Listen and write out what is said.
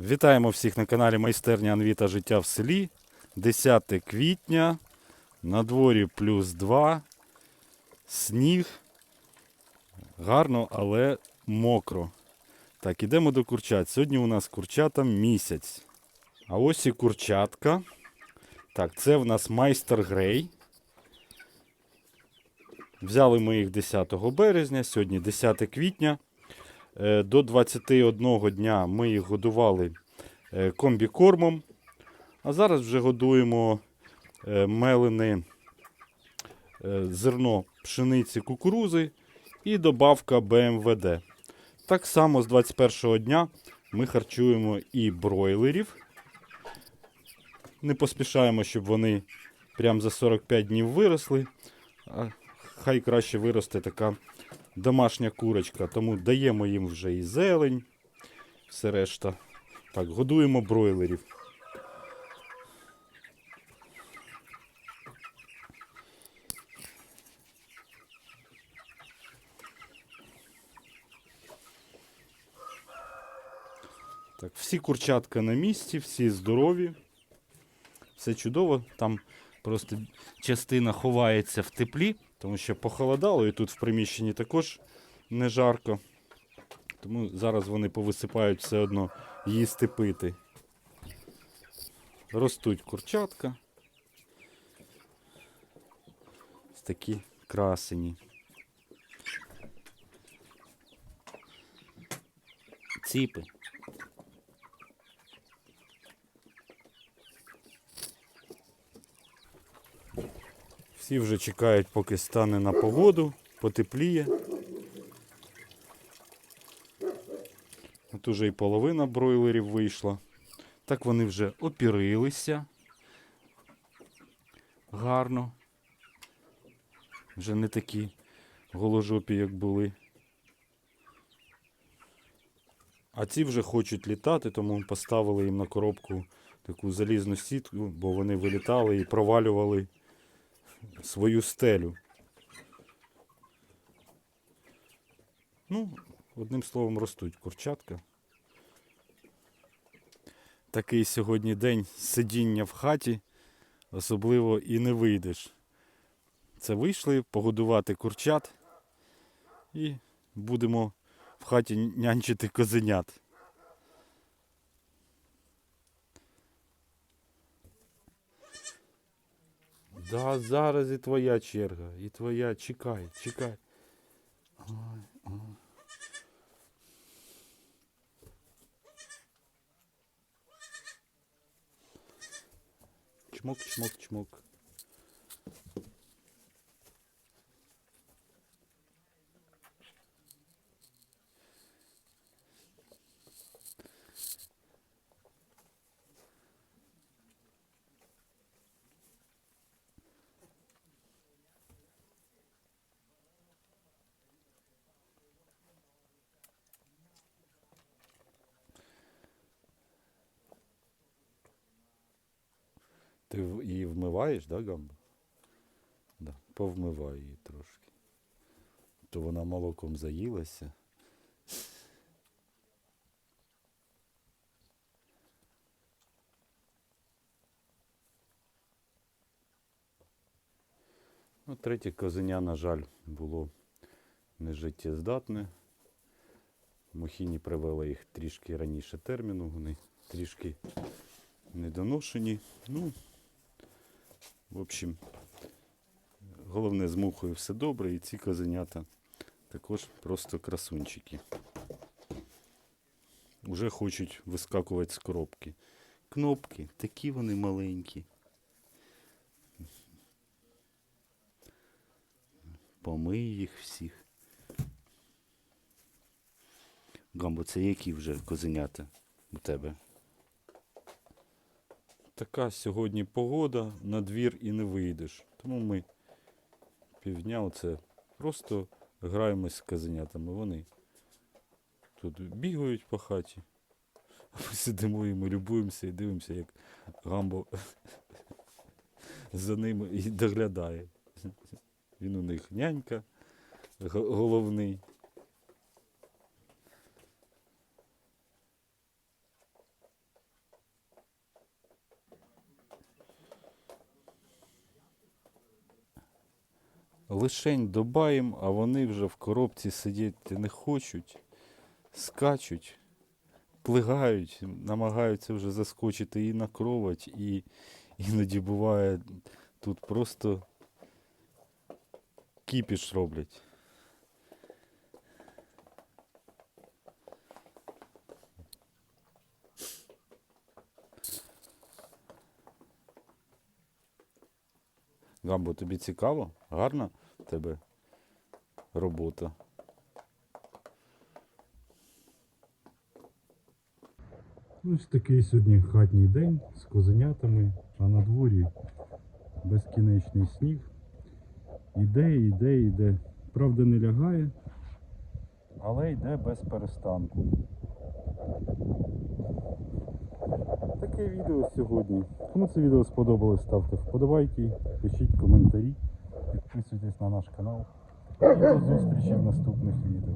Вітаємо всіх на каналі Майстерня Анвіта Життя в селі. 10 квітня. На дворі плюс 2. Сніг. Гарно, але мокро. Так, ідемо до курчат. Сьогодні у нас курчата місяць. А ось і курчатка. Так, це в нас майстер Грей. Взяли ми їх 10 березня, сьогодні 10 квітня. Е, До 21 дня ми їх годували е, комбікормом. А зараз вже годуємо е, мелене е, зерно пшениці кукурузи і добавка БМВД. Так само з 21 дня ми харчуємо і бройлерів. Не поспішаємо, щоб вони прямо за 45 днів виросли. А хай краще виросте така домашня курочка, тому даємо їм вже і зелень, все решта. Так, годуємо бройлерів. Так, всі курчатка на місці, всі здорові. Все чудово. Там просто частина ховається в теплі, тому що похолодало, і тут в приміщенні також не жарко. Тому зараз вони повисипають все одно їсти пити. Ростуть курчатка. Ось такі красені. Ціпи. Всі вже чекають, поки стане на погоду, потепліє. От уже і половина бройлерів вийшла. Так вони вже опірилися. Гарно. Вже не такі голожопі, як були. А ці вже хочуть літати, тому поставили їм на коробку таку залізну сітку, бо вони вилітали і провалювали свою стелю. Ну, одним словом, ростуть курчатка. Такий сьогодні день сидіння в хаті, особливо і не вийдеш. Це вийшли погодувати курчат і будемо в хаті нянчити козенят. Да, зараз і твоя черга, і твоя. Чекай, чекай. Чмок, чмок, чмок. Ти її вмиваєш, да, Гамба? Да. Повмивай її трошки. То вона молоком заїлася. Ну, третє козеня, на жаль, було нежиттєздатне. Мухіні привели їх трішки раніше терміну, вони трішки недоношені. Ну, в общем, головне з мухою все добре, і ці козенята також просто красунчики. Уже хочуть вискакувати з коробки. Кнопки, такі вони маленькі. Помий їх всіх. Гамбо, це які вже козенята у тебе? Така сьогодні погода, на двір і не вийдеш. Тому ми півдня оце просто граємось з казенятами. Вони тут бігають по хаті. А ми сидимо і ми любуємося і дивимося, як гамбо за ними і доглядає. Він у них нянька головний. Лишень добаєм, а вони вже в коробці сидіти не хочуть, скачуть, плигають, намагаються вже заскочити і на кровать, і іноді буває тут просто кіпіш роблять. Гамбо, тобі цікаво? Гарна в тебе робота. Ось такий сьогодні хатній день з козенятами, а на дворі безкінечний сніг. Іде, іде, іде. Правда, не лягає, але йде без перестанку. Таке відео сьогодні. Кому це відео сподобалось, ставте вподобайки, пишіть коментарі, підписуйтесь на наш канал. І до зустрічі в наступних відео.